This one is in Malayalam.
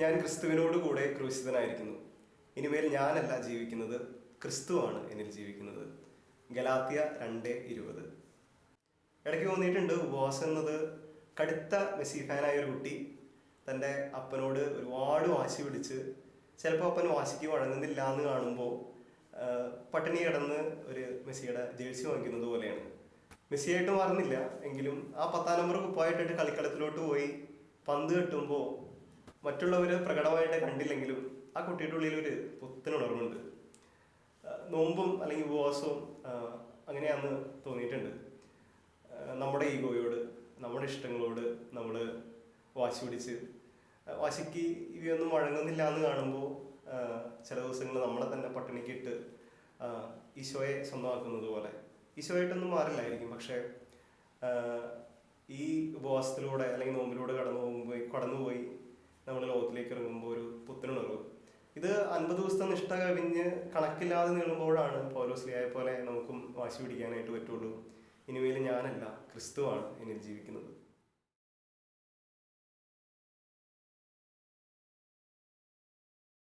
ഞാൻ ക്രിസ്തുവിനോട് കൂടെ ക്രൂശിതനായിരിക്കുന്നു. ഇനിമേൽ ഞാനല്ല ജീവിക്കുന്നത് ക്രിസ്തുവാണ് എന്നിൽ ജീവിക്കുന്നത്. ഗലാത്തിയ രണ്ട് ഇരുപത്. ഇടയ്ക്ക് തോന്നിയിട്ടുണ്ട് ഉപവാസം എന്നത് കടുത്ത മെസ്സി ഫാനായ ഒരു കുട്ടി തന്റെ അപ്പനോട് ഒരുപാട് വാശി പിടിച്ച് ചിലപ്പോൾ അപ്പൻ വാശിക്ക് വഴങ്ങുന്നില്ല എന്ന് കാണുമ്പോൾ പട്ടിണി കിടന്ന് ഒരു മെസ്സിയുടെ ജേഴ്സി വാങ്ങിക്കുന്നത് പോലെയാണ്. മെസ്സിയായിട്ട് മാറുന്നില്ല. എങ്കിലും ആ പത്താം നമ്പർ കുപ്പായിട്ടിട്ട് കളിക്കളത്തിലോട്ട് പോയി പന്ത് കെട്ടുമ്പോൾ മറ്റുള്ളവർ പ്രകടമായിട്ട് കണ്ടില്ലെങ്കിലും ആ കുട്ടിയുടെ ഉള്ളിൽ ഒരു പുത്തനുണർവുണ്ട് ഉണർവുണ്ട് നോമ്പും അല്ലെങ്കിൽ ഉപവാസവും അങ്ങനെയാന്ന് തോന്നിയിട്ടുണ്ട്. നമ്മുടെ ഈഗോയോട് നമ്മുടെ ഇഷ്ടങ്ങളോട് നമ്മൾ വാശി പിടിച്ച് വാശിക്ക് ഇവയൊന്നും വഴങ്ങുന്നില്ല എന്ന് കാണുമ്പോൾ ചില ദിവസങ്ങൾ നമ്മളെ തന്നെ പട്ടിണിക്കിട്ട് ഈശോയെ സ്വന്തമാക്കുന്നത് പോലെ. ഈശോയായിട്ടൊന്നും മാറില്ലായിരിക്കും. പക്ഷേ ഈ ഉപവാസത്തിലൂടെ അല്ലെങ്കിൽ നോമ്പിലൂടെ കടന്നു പോകുമ്പോൾ കടന്നുപോയി ലോകത്തിലേക്ക് ഇറങ്ങുമ്പോൾ ഒരു പുത്തനുണർവ് ഇത് അൻപത് ദിവസത്തെ നിഷ്ഠ കവിഞ്ഞ് കണക്കില്ലാതെ നീളുമ്പോഴാണ് പൗലോസ്ലിയായ പോലെ നമുക്കും വാശി പിടിക്കാനായിട്ട് പറ്റുള്ളൂ. ഇനിമേൽ ഞാനല്ല ക്രിസ്തുവാണ് എന്നിൽ ജീവിക്കുന്നത്.